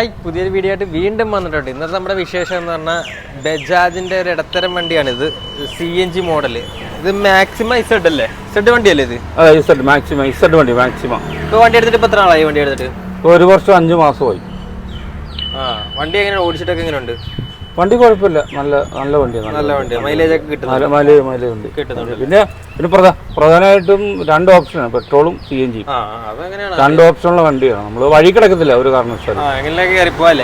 Hi പുതിയൊരു video ആയിട്ട് വീണ്ടും വന്നിട്ടുണ്ട്. ഇന്നത്തെ നമ്മുടെ വിശേഷം എന്ന് പറഞ്ഞാൽ ബജാജിന്റെ ഒരു ഇടത്തരം വണ്ടിയാണിത് സി എൻ ജി മോഡൽ ഇത് മാക്സിമം ഇസഡ് അല്ലേ? ഇസഡ് വണ്ടിയല്ലേ ഇത്? അതെ ഇസഡ് മാക്സിമം ഇസഡ് വണ്ടി മാക്സിമം ഇപ്പൊ വണ്ടി എടുത്തിട്ട് ഇപ്പൊ എത്ര ആളായി വണ്ടി എടുത്തിട്ട്? ഒരു വർഷം അഞ്ച് മാസമായി. ആ വണ്ടി എങ്ങനെ ഓടിച്ചിട്ടൊക്കെ എങ്ങനെയുണ്ട്? വണ്ടി കുഴപ്പമില്ല. നല്ല നല്ല വണ്ടിയാണ് നല്ല വണ്ടി മൈലേജ് ഒക്കെ കിട്ടുന്നു മൈലേജ് മൈലേജ് ഉണ്ട് കിട്ടുന്നുണ്ട്. പിന്നെ പിന്നെ പ്രധാ പ്രധാനമായിട്ടും രണ്ട് ഓപ്ഷനാണ് പെട്രോളും സി എൻ ജി രണ്ട് ഓപ്ഷനുള്ള വണ്ടിയാണ്. നമ്മൾ വഴി കിടക്കത്തില്ല ഒരു കാരണവശാലും.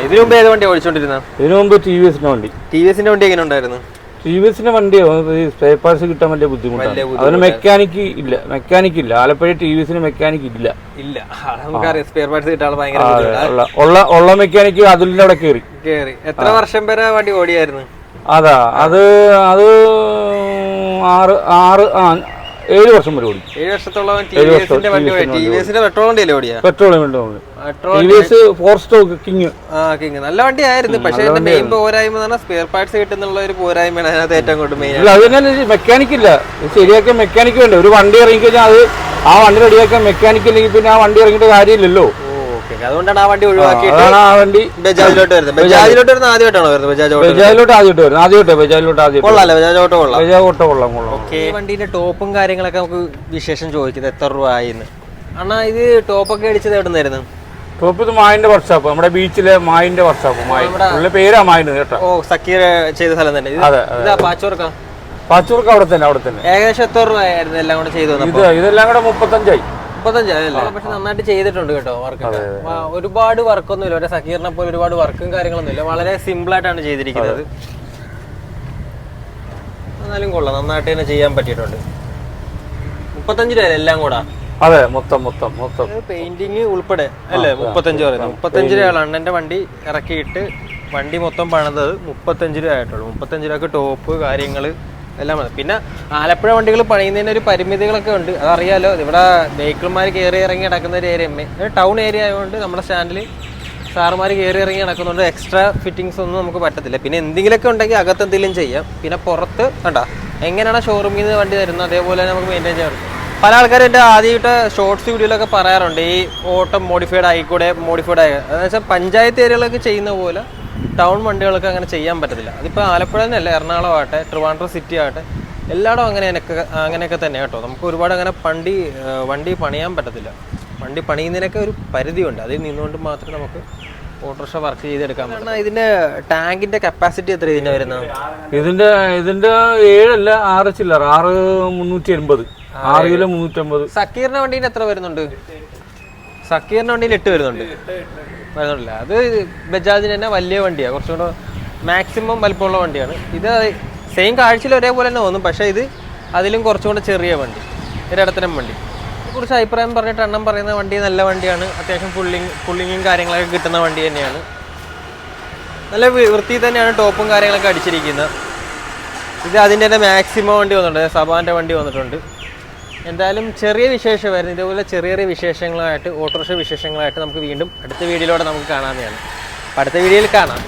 ഇതിനു മുമ്പ് ഏത് വണ്ടി ഓടിച്ചോണ്ടിരുന്ന? ഇതിനു മുമ്പ് ടി വി എസിന്റെ വണ്ടി. ടി വി എസിന്റെ വണ്ടി എങ്ങനെ ഉണ്ടായിരുന്നു? ടി വി എസിന്റെ വണ്ടി ഈ സ്പെയർ പാർട്സ് കിട്ടാൻ വലിയ ബുദ്ധിമുട്ടാണ്. അതിന് മെക്കാനിക്ക് ഇല്ല. മെക്കാനിക്ക് ഇല്ല. ആലപ്പുഴ ടി വി എസിന് മെക്കാനിക്ക് ഇല്ല. ഇല്ല. നമുക്കറിയാം സ്പെയർ പാർട്സ് കിട്ടാൻ ഭയങ്കര ഉള്ള ഉള്ള മെക്കാനിക്ക് അതിന്റെ അവിടെ കയറി കേറി. എത്ര വർഷം വരെ വണ്ടി ഓടിയായിരുന്നു? അതാ അത് അത് ആറ് ആറ് ആ ഏഴ് വർഷം വരെ ഓടി ഏഴ് വർഷത്തോളം വണ്ടി പെട്രോൾ വണ്ടിയല്ലേ ഓടിയാ? വേണ്ടി petrol four stroke king king നല്ല വണ്ടിയായിരുന്നു. പക്ഷേ അതിന്റെ മെയിൻ പോരായ്മ എന്ന് സ്പെയർ പാർട്സ് കിട്ടുന്നുള്ള ഒരു പോരായ്മയാണ് അതിനകത്ത് ഏറ്റവും കൂടുതൽ മെയിൻ ഇല്ല അത് തന്നെ മെക്കാനിക്ക് ഇല്ല. ശരിയാക്കാൻ മെക്കാനിക്ക് വേണ്ട. ഒരു വണ്ടി ഇറങ്ങി കഴിഞ്ഞാൽ അത് ആ വണ്ടി റെഡിയാക്കാൻ മെക്കാനിക് ഇല്ലെങ്കിൽ പിന്നെ ആ വണ്ടി ഇറങ്ങിയിട്ട് കാര്യമില്ലല്ലോ. അതുകൊണ്ടാണ് ആ വണ്ടി ഒഴിവാക്കിയിട്ട് ആ വണ്ടി ബജാജിലോട്ട് വരുന്നത്. ബജാജിലോട്ട് വരുന്നത് ആദ്യമായിട്ടാണോ വരുന്നത്? ബജാജ് ഓട്ടോ ബജാജിലോട്ട് ആദ്യമായിട്ട് വരുന്നത്. ആദ്യമായിട്ട് ബജാജിലോട്ട് ആദ്യമായിട്ട് കൊള്ളാല്ലേ ബജാജ് ഓട്ടോ കൊള്ളാം. ബജാജ് ഓട്ടോ കൊള്ളാം കൊള്ളാം. ഈ വണ്ടീന്റെ ടോപ്പും കാര്യങ്ങളൊക്കെ നമുക്ക് വിശേഷം ചോദിക്കുന്നത് എത്ര രൂപ ആയിന്ന് അണ്ണാ ഇത് ടോപ്പൊക്കെ അടിച്ചത് എവിടെ നിന്നായിരുന്നു ടോപ്പ് ഇത് മായിന്റെ വർക്ക്ഷോപ്പ്. നമ്മുടെ ബീച്ചിലെ മായിന്റെ വർക്ക്ഷോപ്പ്. മായി. പേരാ മായിന് കേട്ടോ. ഓ സക്കീർ ചെയ്ത സ്ഥലം തന്നെ. ഇത് അതെ, ഇതാ പാച്ചോർക്ക. പാച്ചൂർക്ക് അവിടെ തന്നെ അവിടെ തന്നെ. ഏകദേശം എത്ര രൂപ ആയിരുന്നു എല്ലാം കൂടെ ചെയ്തു ഇത് ഇതെല്ലാം കൂടെ മുപ്പത്തഞ്ചായി. മുപ്പത്തഞ്ചല്ലേ പക്ഷെ നന്നായിട്ട് ചെയ്തിട്ടുണ്ട് കേട്ടോ വർക്ക് ഒരുപാട് വർക്കൊന്നും ഇല്ല ഒരു സഹീറിനെ പോലെ ഒരുപാട് വർക്കും കാര്യങ്ങളൊന്നും ഇല്ല. വളരെ സിമ്പിൾ ആയിട്ടാണ് ചെയ്തിരിക്കുന്നത്. എന്നാലും കൊള്ളാം. നന്നായിട്ട് തന്നെ ചെയ്യാൻ പറ്റിയിട്ടുണ്ട്. മുപ്പത്തഞ്ച് രൂപ എല്ലാം കൂടാ? അതെ മൊത്തം മൊത്തം മൊത്തം. പെയിന്റിങ് ഉൾപ്പെടെ അല്ലേ? മുപ്പത്തഞ്ച് പറയുന്നത്. മുപ്പത്തഞ്ച് രൂപയാണ് അണ്ണന്റെ വണ്ടി ഇറക്കിയിട്ട് വണ്ടി മൊത്തം പണിതത് മുപ്പത്തഞ്ച് രൂപ ആയിട്ടുള്ളൂ. മുപ്പത്തഞ്ച് രൂപക്ക് ടോപ്പ് കാര്യങ്ങൾ എല്ലാം പിന്നെ ആലപ്പുഴ വണ്ടികൾ പണിയുന്നതിന് ഒരു പരിമിതികളൊക്കെ ഉണ്ട്. അതറിയാലോ ഇവിടെ വെഹിക്കിൾമാർ കയറി ഇറങ്ങി നടക്കുന്ന ഒരു ഏരിയ ടൗൺ ഏരിയ ആയതുകൊണ്ട് നമ്മുടെ സ്റ്റാൻഡിൽ സാറുമാർ കയറി ഇറങ്ങി നടക്കുന്നുണ്ട്. എക്സ്ട്രാ ഫിറ്റിങ്സ് ഒന്നും നമുക്ക് പറ്റത്തില്ല. പിന്നെ എന്തെങ്കിലുമൊക്കെ ഉണ്ടെങ്കിൽ അകത്ത് എന്തെങ്കിലും ചെയ്യാം. പിന്നെ പുറത്ത് കണ്ട എങ്ങനെയാണ് ഷോറൂമിൽ നിന്ന് വണ്ടി തരുന്നത്? അതേപോലെ തന്നെ നമുക്ക് മെയിന്റെയിൻ ചെയ്യാൻ പല ആൾക്കാരും എന്റെ ആദ്യമായിട്ട് ഷോർട്സ് വീഡിയോയിലൊക്കെ പറയാറുണ്ട്. ഈ ഓട്ടം മോഡിഫൈഡ് ആയിക്കൂടെ മോഡിഫൈഡ് ആയി. അതെന്ന് വെച്ചാൽ പഞ്ചായത്ത് ഏരിയകളൊക്കെ ചെയ്യുന്ന പോലെ ടൗൺ വണ്ടികളൊക്കെ അങ്ങനെ ചെയ്യാൻ പറ്റത്തില്ല. അതിപ്പോൾ ആലപ്പുഴ തന്നെയല്ല എറണാകുളം ആകട്ടെ ട്രിവാൻഡ്രം സിറ്റി ആകട്ടെ എല്ലായിടവും അങ്ങനെ എനിക്ക് അങ്ങനെയൊക്കെ തന്നെ കേട്ടോ. നമുക്ക് ഒരുപാട് അങ്ങനെ പണ്ടി വണ്ടി പണിയാൻ പറ്റത്തില്ല. വണ്ടി പണിയുന്നതിനൊക്കെ ഒരു പരിധിയുണ്ട്. അതിൽ നിന്നുകൊണ്ട് മാത്രമേ നമുക്ക് ഓട്ടോറിക്ഷ വർക്ക് ചെയ്തെടുക്കാൻ പറ്റും ഇതിന്റെ ടാങ്കിന്റെ കപ്പാസിറ്റി എത്ര ഇതിന്റെ വരുന്നത് ഇതിന്റെ ഇതിന്റെ ഏഴല്ല ആറ് ചില്ലർ ആറ് മുന്നൂറ്റി എൺപത് ആറ് കിലോ മുന്നൂറ്റി അമ്പത് സക്കീറിന്റെ വണ്ടിയിൽ എത്ര വരുന്നുണ്ട്? സക്കീറിന്റെ വണ്ടിയിൽ എട്ട് വരുന്നുണ്ട്. വരുന്നുണ്ടല്ല അത് ബജാജിന് തന്നെ വലിയ വണ്ടിയാണ് കുറച്ചുകൂടെ മാക്സിമം വലിപ്പമുള്ള വണ്ടിയാണ്. ഇത് സെയിം കാഴ്ചയിൽ ഒരേപോലെ തന്നെ തോന്നും. പക്ഷേ ഇത് അതിലും കുറച്ചും കൂടെ ചെറിയ വണ്ടി. ഒരിടത്തരം വണ്ടി. കുറച്ച് അഭിപ്രായം പറഞ്ഞിട്ട് എണ്ണം പറയുന്ന വണ്ടി നല്ല വണ്ടിയാണ്. അത്യാവശ്യം പുള്ളിങ് പുള്ളിങ്ങും കാര്യങ്ങളൊക്കെ കിട്ടുന്ന വണ്ടി തന്നെയാണ്. നല്ല വൃത്തി തന്നെയാണ് ടോപ്പും കാര്യങ്ങളൊക്കെ അടിച്ചിരിക്കുന്നത്. ഇത് അതിന്റെ തന്നെ മാക്സിമം വണ്ടി വന്നിട്ടുണ്ട്. സബാന്റെ വണ്ടി വന്നിട്ടുണ്ട്. എന്തായാലും ചെറിയ വിശേഷമായിരുന്നു. ഇതേപോലെ ചെറിയ ചെറിയ വിശേഷങ്ങളായിട്ട് ഓട്ടോറിക്ഷ വിശേഷങ്ങളായിട്ട് നമുക്ക് വീണ്ടും അടുത്ത വീഡിയോയിലൂടെ നമുക്ക് കാണാവുന്നതാണ്. അടുത്ത വീഡിയോയിൽ കാണാം.